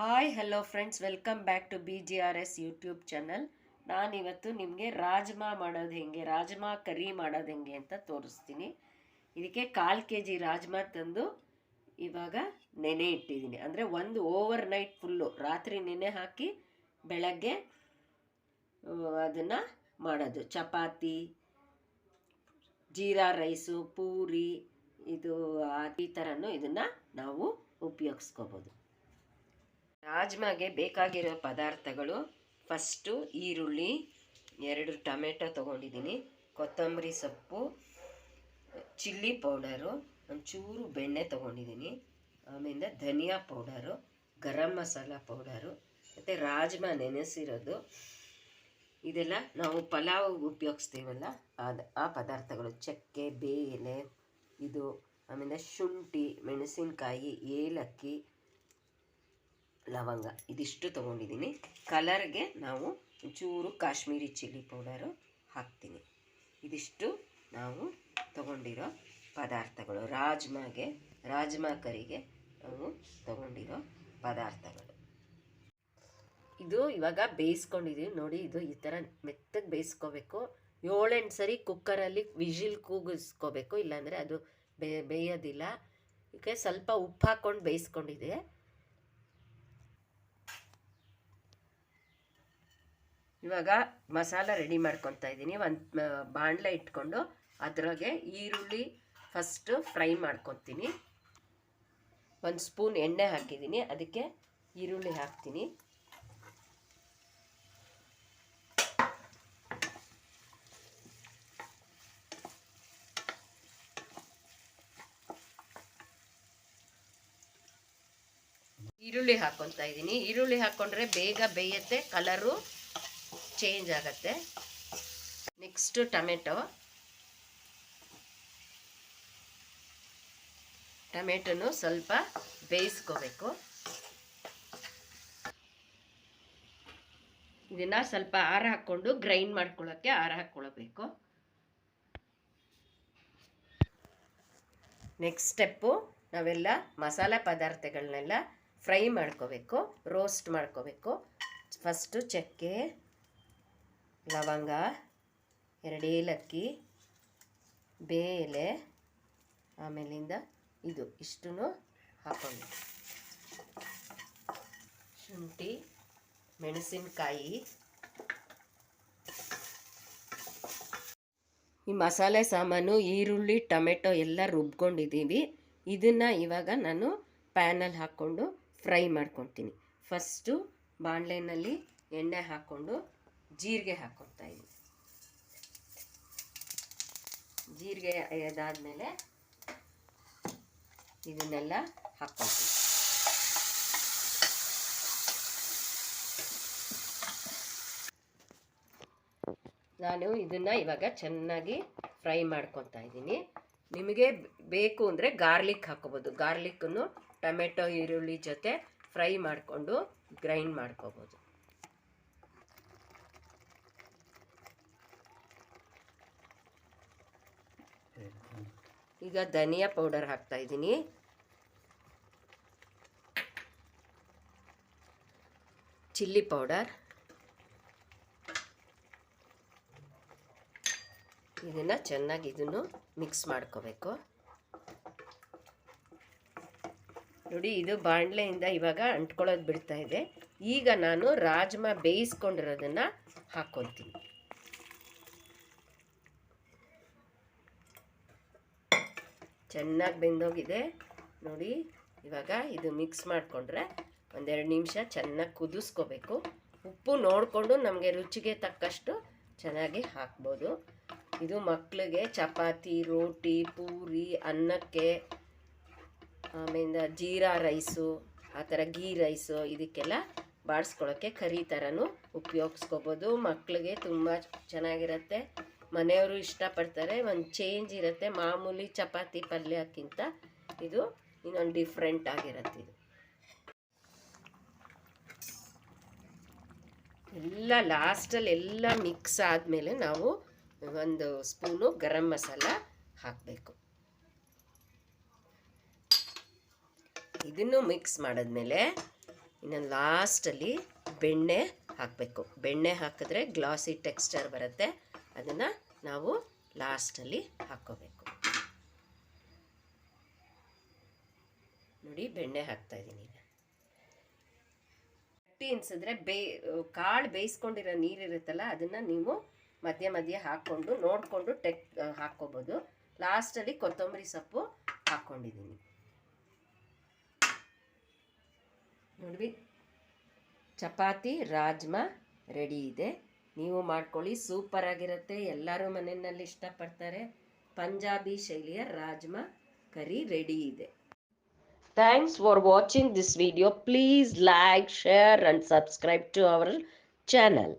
Hi hello friends welcome back to B G R S YouTube channel ನಾನಿವತ್ತು ನಿಮಗೆ ರಾಜ್ಮಾ ಮಾಡೋದು ಹೆಂಗೆ, ರಾಜ್ಮಾ ಕರಿ ಮಾಡೋದು ಹೆಂಗೆ ಅಂತ ತೋರಿಸ್ತೀನಿ. ಇದಕ್ಕೆ ಕಾಲು ಕೆ ಜಿ ರಾಜ್ಮಾ ತಂದು ಇವಾಗ ನೆನೆ ಇಟ್ಟಿದ್ದೀನಿ. ಅಂದರೆ ಒಂದು ಓವರ್ ನೈಟ್ ಫುಲ್ಲು ರಾತ್ರಿ ನೆನೆ ಹಾಕಿ ಬೆಳಗ್ಗೆ ಅದನ್ನು ಮಾಡೋದು. ಚಪಾತಿ, ಜೀರಾ ರೈಸು, ಪೂರಿ, ಇದು ಈ ಥರನೂ ಇದನ್ನು ನಾವು ಉಪಯೋಗಿಸ್ಕೋಬೋದು. ರಾಜ್ಮಾಗೆ ಬೇಕಾಗಿರೋ ಪದಾರ್ಥಗಳು ಫಸ್ಟು ಈರುಳ್ಳಿ, ಎರಡು ಟೊಮೆಟೊ ತೊಗೊಂಡಿದ್ದೀನಿ, ಕೊತ್ತಂಬರಿ ಸೊಪ್ಪು, ಚಿಲ್ಲಿ ಪೌಡರು, ಒಂಚೂರು ಬೆಣ್ಣೆ ತೊಗೊಂಡಿದ್ದೀನಿ ಆಮೇಲೆ ಧನಿಯಾ ಪೌಡರು, ಗರಂ ಮಸಾಲ ಪೌಡರು, ಮತ್ತು ರಾಜ್ಮಾ ನೆನೆಸಿರೋದು. ಇದೆಲ್ಲ ನಾವು ಪಲಾವ್ ಉಪಯೋಗಿಸ್ತೀವಲ್ಲ ಅದು ಆ ಪದಾರ್ಥಗಳು, ಚಕ್ಕೆ ಬೇ ಎಲೆ ಇದು ಆಮೇಲೆ ಶುಂಠಿ, ಮೆಣಸಿನಕಾಯಿ, ಏಲಕ್ಕಿ ಲವಂಗ ಇದಿಷ್ಟು ತೊಗೊಂಡಿದ್ದೀನಿ. ಕಲರ್ಗೆ ನಾವು ಚೂರು ಕಾಶ್ಮೀರಿ ಚಿಲ್ಲಿ ಪೌಡರು ಹಾಕ್ತೀನಿ. ಇದಿಷ್ಟು ನಾವು ತಗೊಂಡಿರೋ ಪದಾರ್ಥಗಳು, ರಾಜ್ಮಾಗೆ, ರಾಜ್ಮಾ ಕರಿಗೆ ನಾವು ತಗೊಂಡಿರೋ ಪದಾರ್ಥಗಳು. ಇದು ಇವಾಗ ಬೇಯಿಸ್ಕೊಂಡಿದ್ದೀವಿ ನೋಡಿ, ಇದು ಈ ಥರ ಮೆತ್ತಗೆ ಬೇಯಿಸ್ಕೋಬೇಕು. ಏಳೆಂಟು ಸರಿ ಕುಕ್ಕರಲ್ಲಿ ವಿಜಿಲ್ ಕೂಗಿಸ್ಕೋಬೇಕು. ಇಲ್ಲಾಂದರೆ ಅದು ಬೇಯೋದಿಲ್ಲ. ಇದಕ್ಕೆ ಸ್ವಲ್ಪ ಉಪ್ಪು ಹಾಕ್ಕೊಂಡು ಬೇಯಿಸ್ಕೊಂಡಿದೆ. ಇವಾಗ ಮಸಾಲ ರೆಡಿ ಮಾಡ್ಕೊತಾ ಇದ್ದೀನಿ. ಒಂದು ಬಾಣಲೆ ಇಟ್ಕೊಂಡು ಅದರಾಗೆ ಈರುಳ್ಳಿ ಫಸ್ಟು ಫ್ರೈ ಮಾಡ್ಕೊತೀನಿ. ಒಂದು ಸ್ಪೂನ್ ಎಣ್ಣೆ ಹಾಕಿದ್ದೀನಿ. ಅದಕ್ಕೆ ಈರುಳ್ಳಿ ಹಾಕ್ತೀನಿ. ಈರುಳ್ಳಿ ಹಾಕೊತಾ ಇದ್ದೀನಿ. ಈರುಳ್ಳಿ ಹಾಕ್ಕೊಂಡ್ರೆ ಬೇಗ ಬೇಯತ್ತೆ ಕಲರು ಚೇಂಜ್ ಆಗುತ್ತೆ. ನೆಕ್ಸ್ಟು ಟೊಮೆಟೊ ಟೊಮೆಟೊನು ಸ್ವಲ್ಪ ಬೇಯಿಸ್ಕೋಬೇಕು. ಇದನ್ನು ಸ್ವಲ್ಪ ಆರ ಹಾಕ್ಕೊಂಡು ಗ್ರೈಂಡ್ ಮಾಡ್ಕೊಳ್ಳೋಕ್ಕೆ ಆರ ಹಾಕ್ಕೊಳ್ಬೇಕು. ನೆಕ್ಸ್ಟ್ ಸ್ಟೆಪ್ಪು ನಾವೆಲ್ಲ ಮಸಾಲೆ ಪದಾರ್ಥಗಳನ್ನೆಲ್ಲ ಫ್ರೈ ಮಾಡ್ಕೋಬೇಕು ರೋಸ್ಟ್ ಮಾಡ್ಕೋಬೇಕು. ಫಸ್ಟು ಚಕ್ಕೆ ಲವಂಗ, ಎರಡು ಏಲಕ್ಕಿ ಬೇಲೆ ಆಮೇಲಿಂದ ಇದು ಇಷ್ಟು ಹಾಕೊಂಡು ಶುಂಠಿ, ಮೆಣಸಿನಕಾಯಿ. ಈ ಮಸಾಲೆ ಸಾಮಾನು, ಈರುಳ್ಳಿ, ಟೊಮೆಟೊ ಎಲ್ಲ ರುಬ್ಕೊಂಡಿದ್ದೀವಿ. ಇದನ್ನು ಇವಾಗ ನಾನು ಪ್ಯಾನಲ್ಲಿ ಹಾಕ್ಕೊಂಡು ಫ್ರೈ ಮಾಡ್ಕೊತೀನಿ. ಫಸ್ಟು ಬಾಣಲೆಯಲ್ಲಿ ಎಣ್ಣೆ ಹಾಕ್ಕೊಂಡು ಜೀರಿಗೆ ಹಾಕ್ಕೊಳ್ತಾ ಇದ್ದೀನಿ ಜೀರಿಗೆ ಅದಾದಮೇಲೆ ಇದನ್ನೆಲ್ಲ ಹಾಕ್ಕೊಳ್ತೀನಿ ನಾನು ಇದನ್ನು ಇವಾಗ ಚೆನ್ನಾಗಿ ಫ್ರೈ ಮಾಡ್ಕೊತಾ ಇದ್ದೀನಿ. ನಿಮಗೆ ಬೇಕು ಅಂದರೆ ಗಾರ್ಲಿಕ್ ಹಾಕೋಬೋದು. ಗಾರ್ಲಿಕ್ಕನ್ನು ಟೊಮೆಟೊ, ಈರುಳ್ಳಿ ಜೊತೆ ಫ್ರೈ ಮಾಡಿಕೊಂಡು ಗ್ರೈಂಡ್ ಮಾಡ್ಕೋಬೋದು ಈಗ ಧನಿಯಾ ಪೌಡರ್ ಹಾಕ್ತಾ ಇದ್ದೀನಿ. Chilli powder. ಇದನ್ನು ಚೆನ್ನಾಗಿ ಇದನ್ನು ಮಿಕ್ಸ್ ಮಾಡ್ಕೋಬೇಕು. ನೋಡಿ, ಇದು ಬಾಣಲೆಯಿಂದ ಇವಾಗ ಅಂಟ್ಕೊಳ್ಳೋದು ಬಿಡ್ತಾ ಇದೆ. ಈಗ ನಾನು ರಾಜ್ಮಾ ಬೇಯಿಸ್ಕೊಂಡಿರೋದನ್ನು ಹಾಕ್ಕೊತೀನಿ. ಚೆನ್ನಾಗಿ ಬೆಂದೋಗಿದೆ. ನೋಡಿ, ಇವಾಗ ಇದು ಮಿಕ್ಸ್ ಮಾಡಿಕೊಂಡ್ರೆ ಒಂದೆರಡು ನಿಮಿಷ ಚೆನ್ನಾಗಿ ಕುದಿಸ್ಕೋಬೇಕು. ಉಪ್ಪು ನೋಡಿಕೊಂಡು ನಮಗೆ ರುಚಿಗೆ ತಕ್ಕಷ್ಟು ಚೆನ್ನಾಗಿ ಹಾಕ್ಬೋದು. ಇದು ಮಕ್ಕಳಿಗೆ ಚಪಾತಿ, ರೋಟಿ, ಪೂರಿ, ಅನ್ನಕ್ಕೆ ಆಮೇಲೆ ಜೀರಾ ರೈಸು, ಆ ಥರ ಗೀ ರೈಸು, ಇದಕ್ಕೆಲ್ಲ ಬಾಡಿಸ್ಕೊಳ್ಳೋಕ್ಕೆ ಕರಿ ಥರನೂ ಉಪಯೋಗಿಸ್ಕೋಬೋದು. ಮಕ್ಕಳಿಗೆ ತುಂಬ ಚೆನ್ನಾಗಿರುತ್ತೆ. ಮನೆಯವರು ಇಷ್ಟಪಡ್ತಾರೆ, ಒಂದು ಚೇಂಜ್ ಇರುತ್ತೆ. ಮಾಮೂಲಿ ಚಪಾತಿ ಪಲ್ಯಕ್ಕಿಂತ ಇದು ಇನ್ನೊಂದು ಡಿಫ್ರೆಂಟ್ ಆಗಿರುತ್ತೆ ಇದು. ಎಲ್ಲ ಲಾಸ್ಟಲ್ಲಿ ಎಲ್ಲ ಮಿಕ್ಸ್ ಆದಮೇಲೆ ನಾವು ಒಂದು ಸ್ಪೂನು ಗರಂ ಮಸಾಲ ಹಾಕಬೇಕು. ಇದನ್ನು ಮಿಕ್ಸ್ ಮಾಡಿದ್ಮೇಲೆ ಇನ್ನು ಲಾಸ್ಟಲ್ಲಿ ಬೆಣ್ಣೆ ಹಾಕಬೇಕು. ಬೆಣ್ಣೆ ಹಾಕಿದ್ರೆ ಗ್ಲಾಸಿ ಟೆಕ್ಸ್ಚರ್ ಬರುತ್ತೆ. ಅದನ್ನು ನಾವು ಲಾಸ್ಟಲ್ಲಿ ಹಾಕ್ಕೋಬೇಕು ನೋಡಿ ಬೆಣ್ಣೆ ಹಾಕ್ತಾ ಇದ್ದೀನಿ ಗಟ್ಟಿ ಅನ್ಸಿದ್ರೆ ಬೇ, ಕಾಳು ಬೇಯಿಸ್ಕೊಂಡಿರೋ ನೀರಿರುತ್ತಲ್ಲ ಅದನ್ನು ನೀವು ಮಧ್ಯ ಮಧ್ಯ ಹಾಕ್ಕೊಂಡು ನೋಡಿಕೊಂಡು ಟೆಕ್ ಹಾಕ್ಕೋಬೋದು. ಲಾಸ್ಟಲ್ಲಿ ಕೊತ್ತಂಬರಿ ಸೊಪ್ಪು ಹಾಕ್ಕೊಂಡಿದ್ದೀನಿ. ನೋಡಿ ಚಪಾತಿ, ರಾಜ್ಮಾ ರೆಡಿ ಇದೆ. ನೀವು ಮಾಡ್ಕೊಳ್ಳಿ ಸೂಪರ್ ಆಗಿರುತ್ತೆ. ಎಲ್ಲರೂ ಮನೆಯಲ್ಲಿ ಇಷ್ಟಪಡ್ತಾರೆ. ಪಂಜಾಬಿ ಶೈಲಿಯ ರಾಜ್ಮಾ ಕರಿ ರೆಡಿ ಇದೆ. Thanks for watching this video please like share and subscribe to our channel